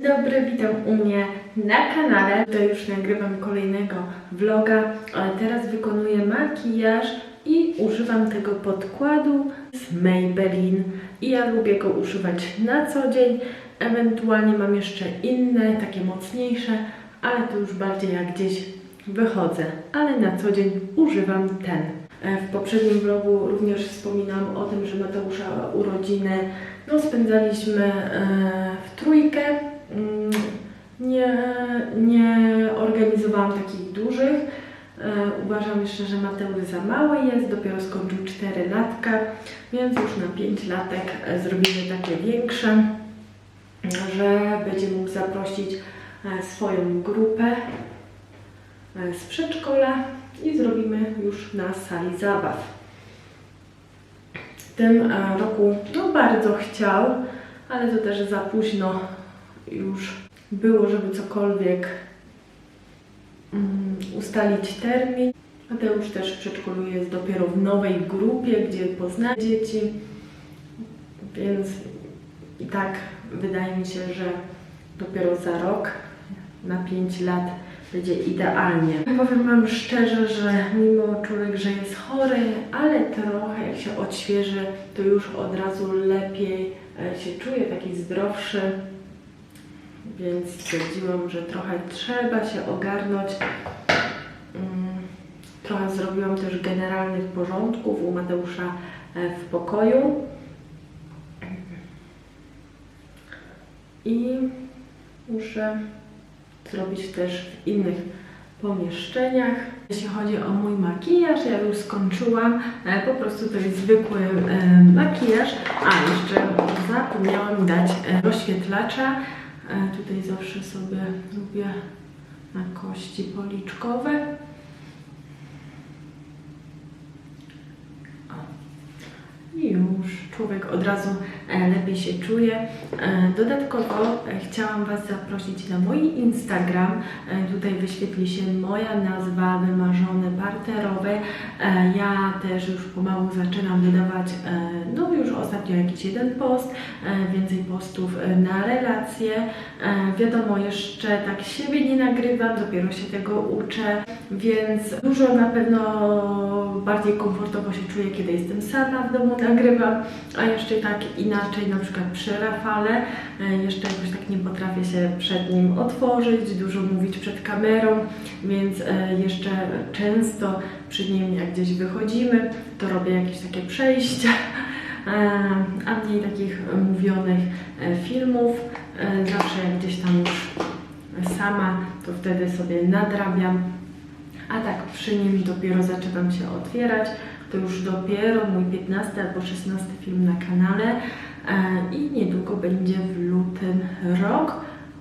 Dobry, witam u mnie na kanale. Tutaj już nagrywam kolejnego vloga. Teraz wykonuję makijaż i używam tego podkładu z Maybelline. I ja lubię go używać na co dzień. Ewentualnie mam jeszcze inne, takie mocniejsze, ale to już bardziej jak gdzieś wychodzę. Ale na co dzień używam ten. E, W poprzednim vlogu również wspominałam o tym, że Mateusza urodziny no, spędzaliśmy e, w trójkę. Mm, Nie, nie organizowałam takich dużych. E, Uważam jeszcze, że Mateusz za mały jest, dopiero skończył 4 latka, więc już na 5 latek e, zrobimy takie większe, że będzie mógł zaprosić e, swoją grupę z przedszkola i zrobimy już na sali zabaw. W tym roku no bardzo chciał, ale to też za późno już było, żeby cokolwiek mm, ustalić termin. Mateusz też w przedszkolu jest dopiero w nowej grupie, gdzie pozna dzieci, więc i tak wydaje mi się, że dopiero za rok, na 5 lat będzie idealnie. Powiem Wam szczerze, że mimo człowiek, że jest chory, ale trochę jak się odświeży, to już od razu lepiej e, się czuje, taki zdrowszy. Więc stwierdziłam, że trochę trzeba się ogarnąć. Mm, Trochę zrobiłam też generalnych porządków u Mateusza e, w pokoju. I muszę zrobić też w innych pomieszczeniach. Jeśli chodzi o mój makijaż, ja już skończyłam. E, Po prostu to jest zwykły e, makijaż. A, jeszcze zapomniałam dać rozświetlacza. E, Tutaj zawsze sobie lubię na kości policzkowe. I już człowiek od razu lepiej się czuje. E, Dodatkowo e, chciałam Was zaprosić na mój Instagram. E, Tutaj wyświetli się moja nazwa wymarzone parterowe. E, Ja też już pomału zaczynam wydawać, e, no już ostatnio jakiś jeden post, e, więcej postów e, na relacje. E, Wiadomo, jeszcze tak siebie nie nagrywam, dopiero się tego uczę, więc dużo na pewno bardziej komfortowo się czuję, kiedy jestem sama w domu nagrywam, a jeszcze tak inaczej, na przykład przy Rafale, e, jeszcze jakoś tak nie potrafię się przed nim otworzyć, dużo mówić przed kamerą, więc e, jeszcze często przy nim jak gdzieś wychodzimy, to robię jakieś takie przejścia, e, a mniej takich mówionych filmów. Zawsze jak gdzieś tam już sama, to wtedy sobie nadrabiam, a tak przy nim dopiero zaczynam się otwierać. To już dopiero mój 15 albo 16 film na kanale i niedługo będzie w lutym rok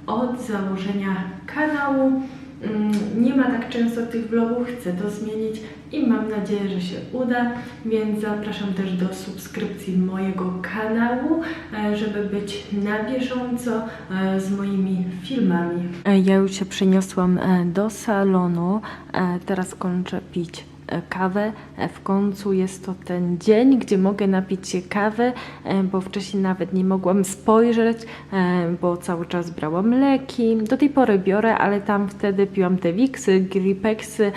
od założenia kanału. Mm, Nie ma tak często tych vlogów, chcę to zmienić i mam nadzieję, że się uda, więc zapraszam też do subskrypcji mojego kanału, e, żeby być na bieżąco e, z moimi filmami. Ja już się przeniosłam e, do salonu, E, teraz kończę pić e, kawę. E, W końcu jest to ten dzień, gdzie mogę napić się kawy, e, bo wcześniej nawet nie mogłam spojrzeć, e, bo cały czas brałam leki. Do tej pory biorę, ale tam wtedy piłam te Wixy, Gripexy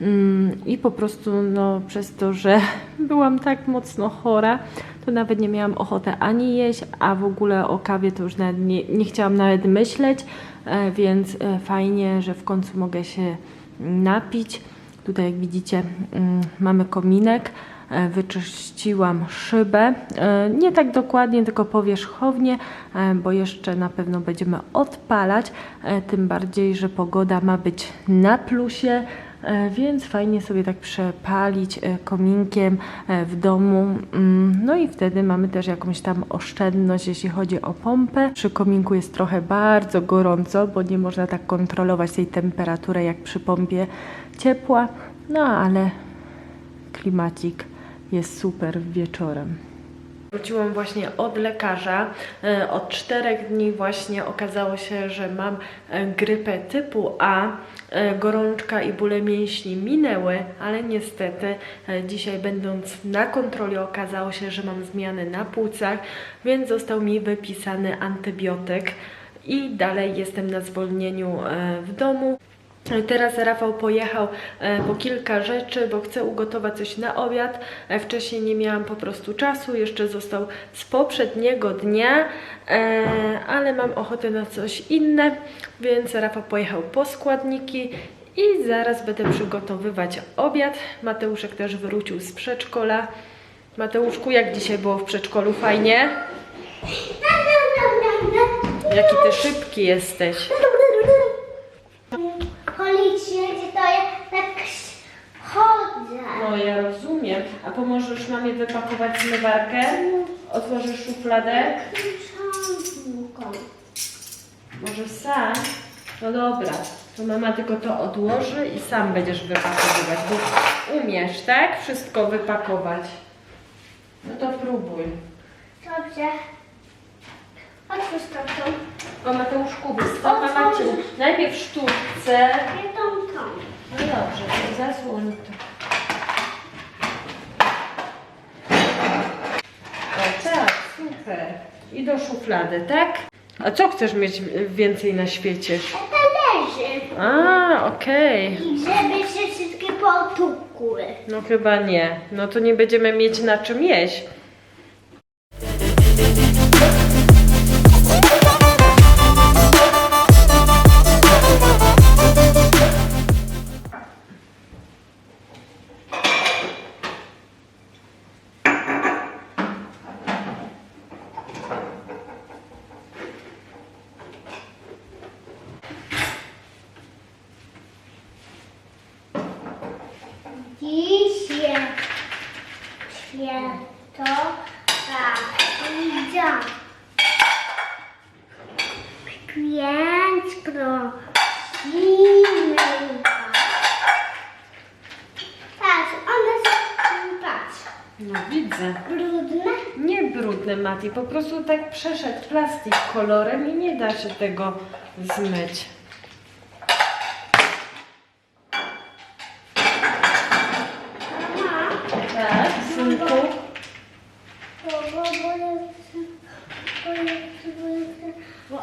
mm, i po prostu no, przez to, że byłam tak mocno chora, to nawet nie miałam ochoty ani jeść, a w ogóle o kawie to już nawet nie, nie chciałam nawet myśleć, e, więc e, fajnie, że w końcu mogę się napić. Tutaj jak widzicie mm, mamy kominek. E, Wyczyściłam szybę. E, Nie tak dokładnie, tylko powierzchownie, e, bo jeszcze na pewno będziemy odpalać. Tym bardziej, że pogoda ma być na plusie, więc fajnie sobie tak przepalić kominkiem w domu. Mm, No i wtedy mamy też jakąś tam oszczędność, jeśli chodzi o pompę. Przy kominku jest trochę bardzo gorąco, bo nie można tak kontrolować tej temperatury jak przy pompie ciepła. No ale klimacik jest super wieczorem. Wróciłam właśnie od lekarza. E, Od czterech dni właśnie okazało się, że mam e, grypę typu A. E, Gorączka i bóle mięśni minęły, ale niestety dzisiaj będąc na kontroli okazało się, że mam zmiany na płucach, więc został mi wypisany antybiotyk. i dalej jestem na zwolnieniu w domu. Teraz Rafał pojechał e, po kilka rzeczy, bo chce ugotować coś na obiad. E, Wcześniej nie miałam po prostu czasu, jeszcze został z poprzedniego dnia, e, ale mam ochotę na coś inne, więc Rafał pojechał po składniki i zaraz będę przygotowywać obiad. Mateuszek też wrócił z przedszkola. Mateuszku, jak dzisiaj było w przedszkolu? Fajnie? Jaki ty szybki jesteś. Gdzie to ja tak chodzę. No ja rozumiem. A pomożesz mamie wypakować zmywarkę? Otworzysz szufladę? Może sam? No dobra. To mama tylko to odłoży i sam będziesz wypakowywać, bo umiesz, tak? Wszystko wypakować. No to próbuj. Dobrze. Otwórz to. O Mateuszku, wystaw mama cię. Najpierw sztuczce. Dobrze, to zasłoń to. O tak, super. I do szuflady, tak? A co chcesz mieć więcej na świecie? Talerzy. A, okej. I żeby się wszystkie potukły. No chyba nie. No to nie będziemy mieć na czym jeść. Święto Patrzydzia. Więc prosimy. Patrz, one są, patrz, No widzę. brudne. Nie brudny Mati, po prostu tak przeszedł plastik kolorem i nie da się tego zmyć. Mama, Tak, synku. bo, bo, bo jest, bo jest, bo jest, bo,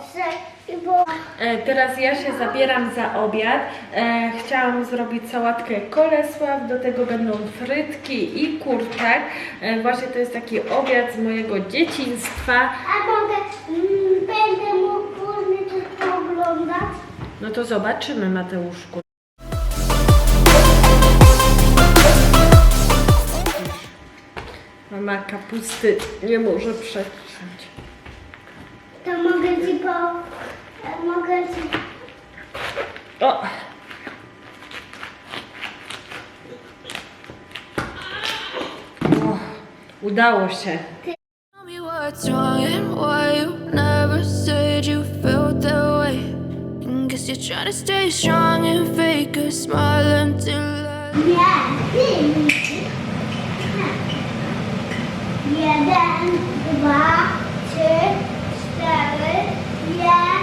bo, E, Teraz ja się zabieram za obiad. E, chciałam zrobić sałatkę kolesław, do tego będą frytki i kurczak. E, właśnie to jest taki obiad z mojego dzieciństwa. A mogę, mm, będę mógł później coś pooglądać? No to zobaczymy, Mateuszku. Mama kapusty nie może przetrzeć. To mogę ci po... Mogę ci... O! o! Udało się. Tell me what's wrong and why you never said you felt that way. And guess you're trying to stay strong and fake a smile until I Nie, ty. Jeden, dwa, trzy, cztery, pięć,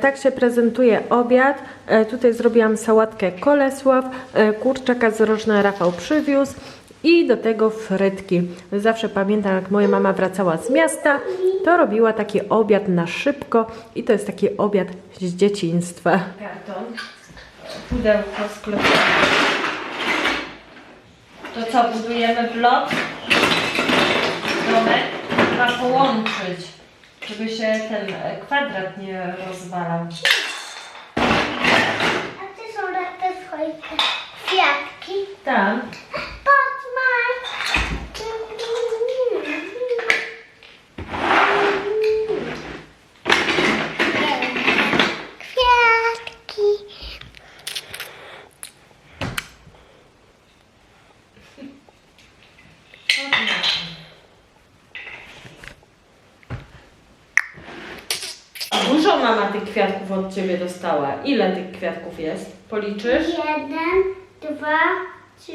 tak się prezentuje obiad. E, tutaj zrobiłam sałatkę kolesław, e, kurczaka z rożna Rafał przywiózł i do tego frytki. Zawsze pamiętam, jak moja mama wracała z miasta, to robiła taki obiad na szybko i to jest taki obiad z dzieciństwa. Karton, pudełko sklepowe. To co, budujemy blok? Domek? Trzeba połączyć, żeby się ten e, kwadrat nie rozwalał. A ty są te swoje kwiatki. Tam. Patrz, masz. Kwiatki. Dużo mama tych kwiatków od Ciebie dostała. Ile tych kwiatków jest? Policzysz? Jeden, dwa, trzy,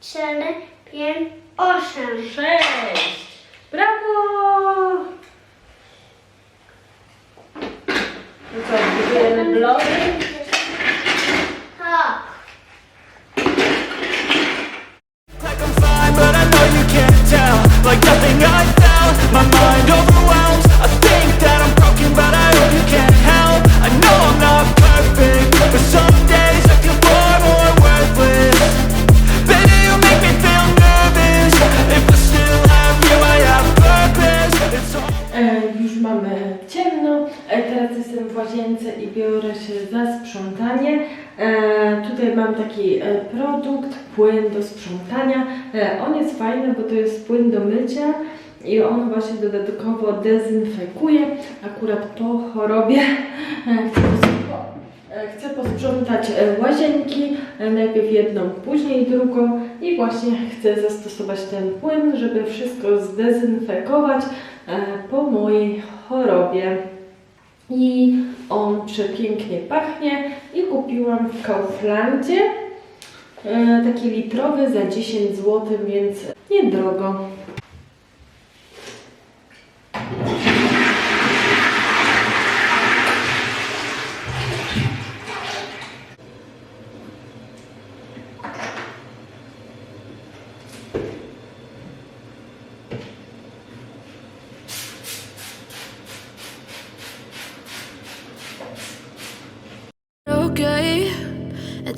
cztery, pięć, osiem. Sześć. Brawo! No co, blok? Tak. Like I'm fine, but I know you can't tell Like nothing I felt, my mind overwhelms I think that I'm broken, but I hope you can't taki e, produkt, płyn do sprzątania. E, on jest fajny, bo to jest płyn do mycia i on właśnie dodatkowo dezynfekuje. Akurat po chorobie e, chcę, posp- e, chcę posprzątać e, łazienki, e, najpierw jedną, później drugą i właśnie chcę zastosować ten płyn, żeby wszystko zdezynfekować e, po mojej chorobie. I on przepięknie pachnie i kupiłam w Kauflandzie e, taki litrowy za 10 zł, więc niedrogo. okay?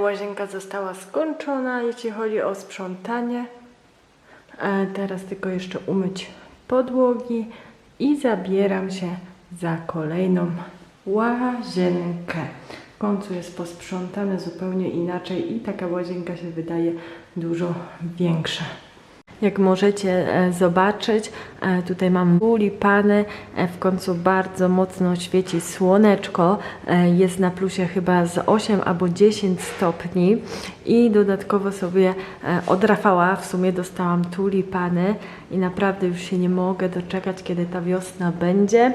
Łazienka została skończona, jeśli chodzi o sprzątanie. E, Teraz tylko jeszcze umyć podłogi i zabieram się za kolejną łazienkę. W końcu jest posprzątane zupełnie inaczej i taka łazienka się wydaje dużo większa. Jak możecie e, zobaczyć, e, tutaj mam tulipany, e, w końcu bardzo mocno świeci słoneczko, jest na plusie chyba z 8 albo 10 stopni i dodatkowo sobie od Rafała w sumie dostałam tulipany i naprawdę już się nie mogę doczekać, kiedy ta wiosna będzie.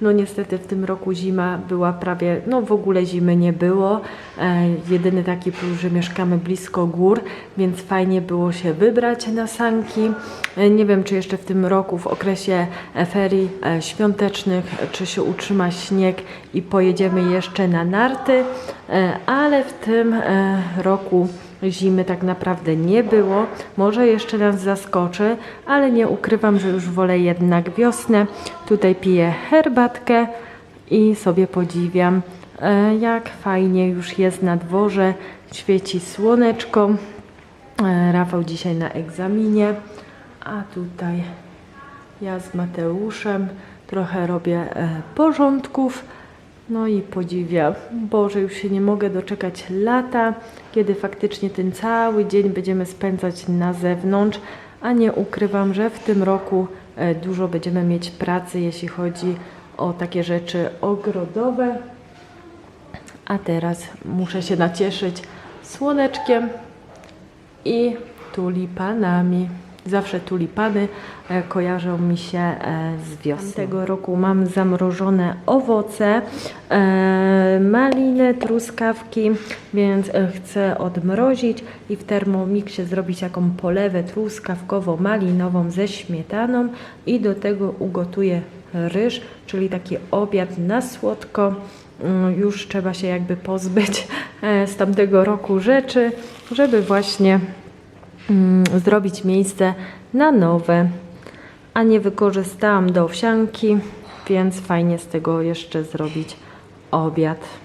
No niestety w tym roku zima była prawie, no w ogóle zimy nie było. E, jedyny taki plus, że mieszkamy blisko gór, więc fajnie było się wybrać na sanki. E, nie wiem, czy jeszcze w tym roku w okresie e, ferii e, świątecznych, e, czy się utrzyma śnieg i pojedziemy jeszcze na narty, e, ale w tym e, roku zimy tak naprawdę nie było. Może jeszcze nas zaskoczy, ale nie ukrywam, że już wolę jednak wiosnę. Tutaj piję herbatkę i sobie podziwiam, e, jak fajnie już jest na dworze, świeci słoneczko. E, Rafał dzisiaj na egzaminie, a tutaj ja z Mateuszem trochę robię e, porządków. No i podziwiam. Boże, już się nie mogę doczekać lata, kiedy faktycznie ten cały dzień będziemy spędzać na zewnątrz, a nie ukrywam, że w tym roku e, dużo będziemy mieć pracy, jeśli chodzi o takie rzeczy ogrodowe. A teraz muszę się nacieszyć słoneczkiem i tulipanami. Zawsze tulipany e, kojarzą mi się e, z wiosną. Tego roku mam zamrożone owoce, e, maliny, truskawki, więc chcę odmrozić i w termomiksie zrobić taką polewę truskawkowo-malinową ze śmietaną i do tego ugotuję ryż, czyli taki obiad na słodko. Mm, Już trzeba się jakby pozbyć z tamtego roku rzeczy, żeby właśnie zrobić miejsce na nowe, a nie wykorzystałam do owsianki, więc fajnie z tego jeszcze zrobić obiad.